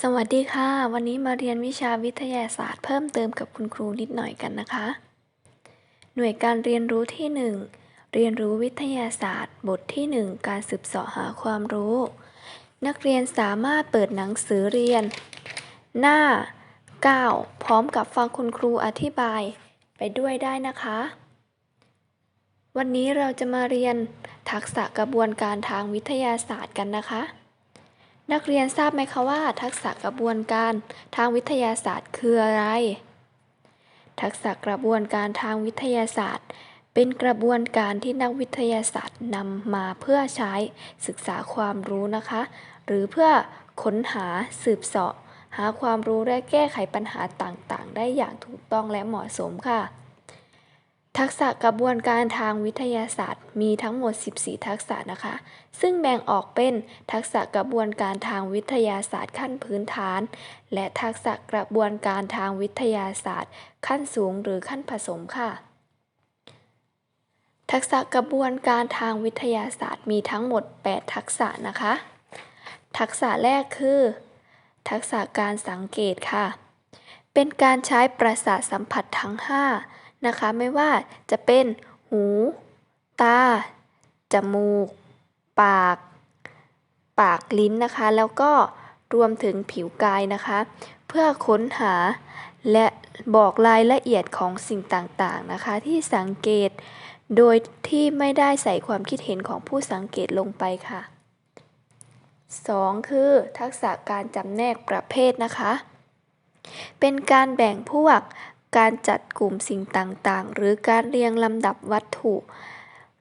สวัสดีค่ะ วันนี้มาเรียนวิชาวิทยาศาสตร์เพิ่มเติมกับคุณครูนิดหน่อยกันนะคะ หน่วยการเรียนรู้ที่ 1 เรียนรู้วิทยาศาสตร์ บทที่ 1 การสืบเสาะหาความรู้ นักเรียนสามารถเปิดหนังสือเรียน หน้า 9 พร้อมกับฟังคุณครูอธิบายไปด้วยได้นะคะ วันนี้เราจะมาเรียนทักษะกระบวนการทางวิทยาศาสตร์กันนะคะ นักเรียนทราบไหมคะว่า ทักษะกระบวนการทางวิทยาศาสตร์คืออะไร ทักษะกระบวนการทางวิทยาศาสตร์ เป็นกระบวนการที่นักวิทยาศาสตร์นำมาเพื่อใช้ศึกษาความรู้นะคะ หรือเพื่อค้นหาสืบเสาะ หาความรู้และแก้ไขปัญหาต่างๆ ได้อย่างถูกต้องและเหมาะสมค่ะ ทักษะกระบวนการทางวิทยาศาสตร์ มีทั้งหมด 14 ทักษะนะคะ ซึ่งแบ่งออกเป็นทักษะกระบวนการทางวิทยาศาสตร์ขั้นพื้นฐาน และทักษะกระบวนการทางวิทยาศาสตร์ ขั้นสูงหรือขั้นผสมค่ะ ทักษะกระบวนการทางวิทยาศาสตร์ มีทั้งหมด 8 ทักษะนะคะ ทักษะแรกคือ ทักษะการสังเกตค่ะ เป็นการใช้ประสาทสัมผัสทั้ง 5 นะคะ ไม่ว่าจะเป็นหู ตา จมูก ปาก ปากลิ้นนะคะ แล้วก็รวมถึงผิวกายนะคะ เพื่อค้นหาและบอกรายละเอียดของสิ่งต่างๆนะคะ ที่สังเกตโดยที่ไม่ได้ใส่ความคิดเห็นของผู้สังเกตลงไปค่ะ 2. คือทักษะการจำแนกประเภทนะคะ เป็นการแบ่งพวก การจัดกลุ่มสิ่งต่างๆ หรือการเรียงลำดับวัตถุ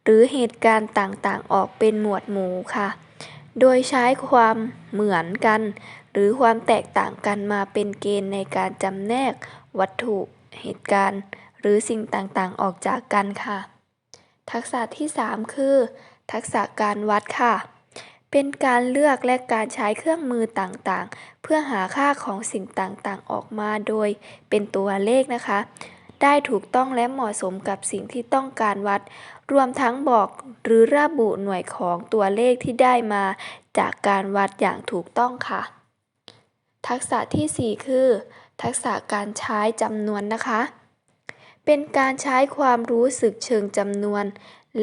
หรือเหตุการณ์ต่างๆ ออกเป็นหมวดหมู่ค่ะ โดยใช้ความเหมือนกัน หรือความแตกต่างกันมาเป็นเกณฑ์ในการจำแนกวัตถุเหตุการณ์ หรือสิ่งต่างๆ ออกจากกันค่ะ ทักษะที่ 3 คือ ทักษะการวัดค่ะ เป็นการเลือกและการใช้เครื่องมือต่างๆ พื่อหาค่าของสิ่งต่างๆ ออกมาโดยเป็นตัวเลขนะคะ ได้ถูกต้องและเหมาะสมกับสิ่งที่ต้องการวัด รวมทั้งบอกหรือระบุหน่วยของตัวเลขที่ได้มา จากการวัดอย่างถูกต้องค่ะ ทักษะทีสี่4 คือ ทักษะการใช้จำนวนนะคะ เป็นการใช้ความรู้สึกเชิงจำนวน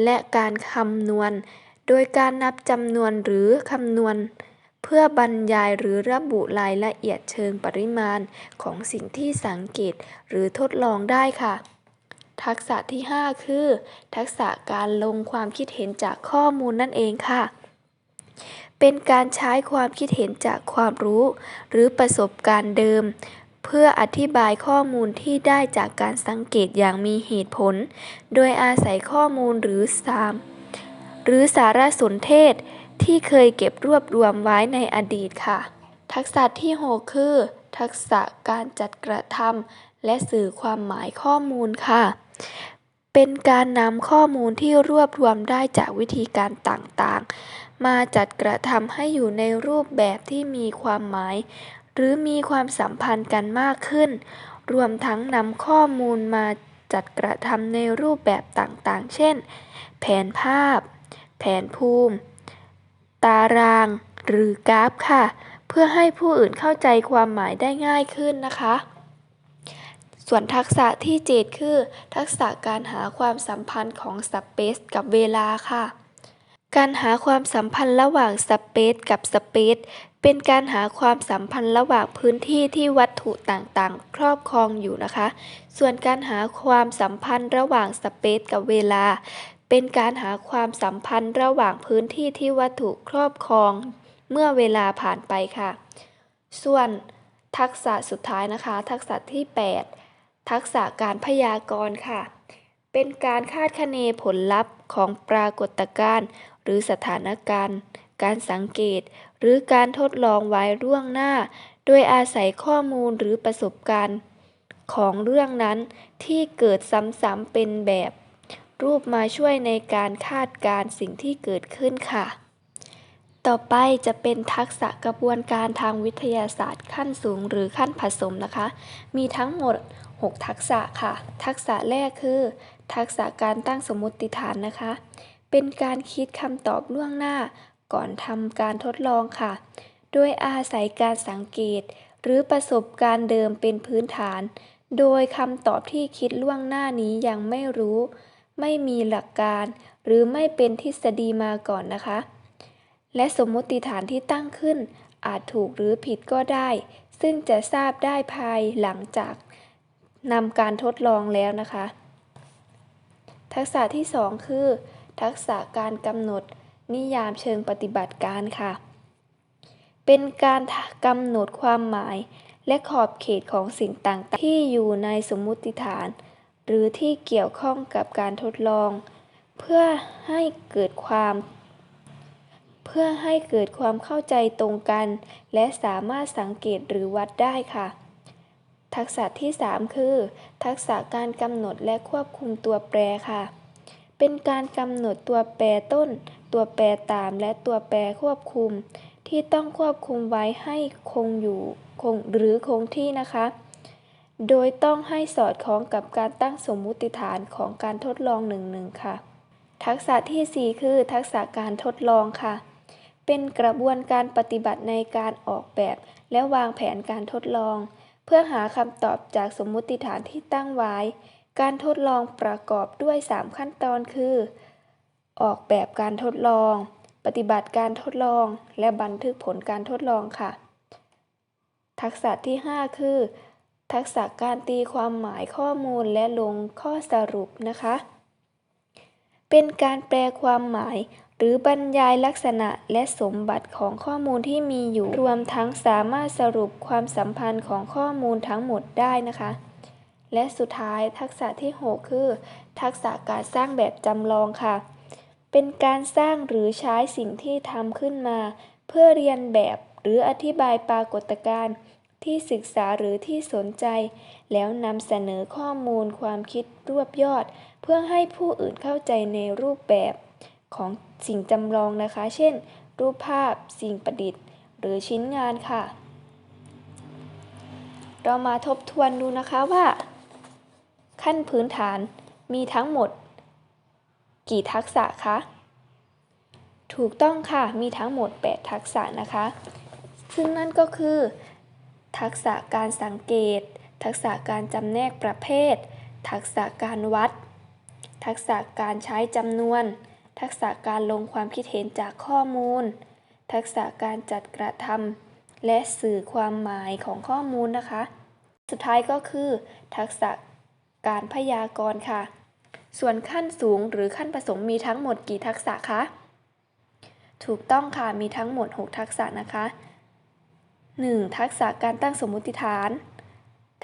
และการคำนวณ โดยการนับจำนวนหรือคำนวณ เพื่อบรรยายหรือระบุรายละเอียดเชิงปริมาณของสิ่งที่สังเกตหรือทดลองได้ค่ะ ทักษะที่ 5 คือ ทักษะการลงความคิดเห็นจากข้อมูลนั่นเองค่ะ เป็นการใช้ความคิดเห็นจากความรู้ หรือประสบการณ์เดิม เพื่ออธิบายข้อมูลที่ได้จากการสังเกตอย่างมีเหตุผล โดยอาศัยข้อมูลหรือสามหรือสารสนเทศ ที่เคยเก็บรวบรวมไว้ในอดีตค่ะ ทักษะที่ 6 คือ ทักษะการจัดกระทำและสื่อความหมายข้อมูลค่ะ เป็นการนำข้อมูลที่รวบรวมได้จากวิธีการต่างๆ มาจัดกระทำให้อยู่ในรูปแบบที่มีความหมาย หรือมีความสัมพันธ์กันมากขึ้น รวมทั้งนำข้อมูลมาจัดกระทำในรูปแบบต่างๆ เช่น แผนภาพ แผนภูมิ ตาราง หรือกราฟค่ะ เพื่อให้ผู้อื่นเข้าใจความหมายได้ง่ายขึ้นนะคะ ส่วนทักษะที่ 7 คือ ทักษะการหาความสัมพันธ์ของสเปซกับเวลาค่ะ การหาความสัมพันธ์ระหว่างสเปซกับสเปซเป็นการหาความสัมพันธ์ระหว่างพื้นที่ที่วัตถุต่างๆ ครอบครองอยู่นะคะ ส่วนการหาความสัมพันธ์ระหว่างสเปซกับเวลา เป็นการหาความสัมพันธ์ระหว่างพื้นที่ที่วัตถุครอบครองเมื่อเวลาผ่านไปค่ะ ส่วนทักษะสุดท้ายนะคะ ทักษะที่ 8 ทักษะการพยากรณ์ค่ะ เป็นการคาดคะเนผลลัพธ์ของปรากฏการณ์ หรือสถานการณ์ การสังเกต หรือการทดลองไว้ล่วงหน้า โดยอาศัยข้อมูลหรือประสบการณ์ ของเรื่องนั้นที่เกิดซ้ำๆเป็นแบบ รูปมาช่วยในการคาดการณ์สิ่งที่เกิดขึ้นค่ะ ต่อไปจะเป็นทักษะกระบวนการทางวิทยาศาสตร์ขั้นสูงหรือขั้นผสมนะคะ มีทั้งหมด 6 ทักษะค่ะ ทักษะแรกคือ ทักษะการตั้งสมมติฐานนะคะ เป็นการคิดคำตอบล่วงหน้าก่อนทำการทดลองค่ะ โดยอาศัยการสังเกต หรือประสบการณ์เดิมเป็นพื้นฐาน โดยคำตอบที่คิดล่วงหน้านี้ยังไม่รู้ ไม่มีหลักการ หรือไม่เป็นทฤษฎีมาก่อนนะคะ และสมมติฐานที่ตั้งขึ้น อาจถูกหรือผิดก็ได้ ซึ่งจะทราบได้ภายหลังจากนำการทดลองแล้วนะคะ ทักษะที่ 2 คือ ทักษะการกำหนดนิยามเชิงปฏิบัติการค่ะ เป็นการกำหนดความหมายและขอบเขตของสิ่งต่าง ๆ ที่อยู่ในสมมุติฐาน หรือที่เกี่ยวข้องกับการทดลอง เพื่อให้เกิดความ เพื่อให้เกิดความเข้าใจตรงกัน และสามารถสังเกตหรือวัดได้ค่ะ ทักษะที่ 3 คือ ทักษะการกำหนดและควบคุมตัวแปรค่ะ เป็นการกำหนดตัวแปรต้น ตัวแปรตามและตัวแปรควบคุม ที่ต้องควบคุมไว้ให้คงอยู่คงหรือคงที่นะคะ โดยต้องให้สอดคล้องกับการตั้งสมมุติฐานของการทดลองหนึ่งหนึ่งค่ะ ทักษะทีสี่ 4 คือทักษะการทดลองค่ะ เป็นกระบวนการปฏิบัติในการออกแบบ และวางแผนการทดลอง เพื่อหาคำตอบจากสมมุติฐานที่ตั้งไว้ การทดลองประกอบด้วย 3 ขั้นตอนคือ ออกแบบการทดลอง ปฏิบัติการทดลอง และบันทึกผลการทดลองค่ะ ทักษะที่ 5 คือ ทักษะการตีความหมายข้อมูลและลงข้อสรุปนะคะ เป็นการแปลความหมาย หรือบรรยายลักษณะและสมบัติของข้อมูลที่มีอยู่ รวมทั้งสามารถสรุปความสัมพันธ์ของข้อมูลทั้งหมดได้นะคะ และสุดท้ายทักษะที่ 6 คือ ทักษะการสร้างแบบจำลองค่ะ เป็นการสร้างหรือใช้สิ่งที่ทำขึ้นมา เพื่อเรียนแบบหรืออธิบายปรากฏการณ์ ที่ศึกษาหรือที่สนใจ แล้วนำเสนอข้อมูลความคิดรวบยอด เพื่อให้ผู้อื่นเข้าใจในรูปแบบของสิ่งจำลองนะคะ เช่น รูปภาพ สิ่งประดิษฐ์ หรือชิ้นงานค่ะ เรามาทบทวนดูนะคะว่า ขั้นพื้นฐานมีทั้งหมด กี่ทักษะคะถูกต้องค่ะ มีทั้งหมด 8 ทักษะนะคะ ซึ่งนั่นก็คือ ทักษะการสังเกต ทักษะการจำแนกประเภท ทักษะการวัด ทักษะการใช้จำนวน ทักษะการลงความคิดเห็นจากข้อมูล ทักษะการจัดกระทำและสื่อความหมายของข้อมูลนะคะ สุดท้ายก็คือ ทักษะการพยากรณ์ค่ะ ส่วนขั้นสูงหรือขั้นผสมมีทั้งหมดกี่ทักษะคะ ถูกต้องค่ะ มีทั้งหมด 6 ทักษะนะคะ 1. ทักษะการตั้งสมมติฐาน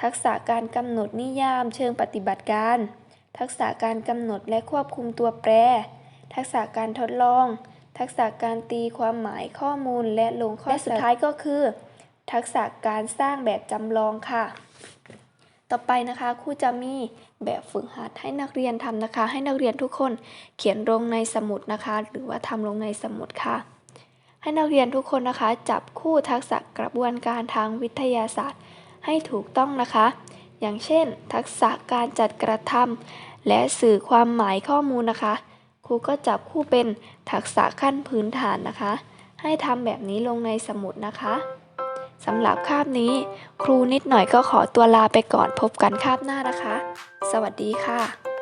ทักษะการกำหนดนิยามเชิงปฏิบัติการ ทักษะการกำหนดและควบคุมตัวแปร ทักษะการทดลอง ทักษะการตีความหมายข้อมูลและลงข้อและสุดท้ายก็คือ ทักษะการสร้างแบบจำลองค่ะ ต่อไปนะคะครูจะมีแบบฝึกหัดให้นักเรียนทำนะคะ ให้นักเรียนทุกคนเขียนลงในสมุดนะคะ หรือว่าทำลงในสมุดค่ะ ให้นักเรียนทุกคนนะคะ จับคู่ทักษะกระบวนการทางวิทยาศาสตร์ ให้ถูกต้องนะคะ อย่างเช่น ทักษะการจัดกระทำและสื่อความหมายข้อมูลนะคะ ครูก็จับคู่เป็นทักษะขั้นพื้นฐานนะคะ ให้ทำแบบนี้ลงในสมุดนะคะสำหรับคาบนี้ ครูนิดหน่อยก็ขอตัวลาไปก่อนพบกันคาบหน้านะคะ สวัสดีค่ะ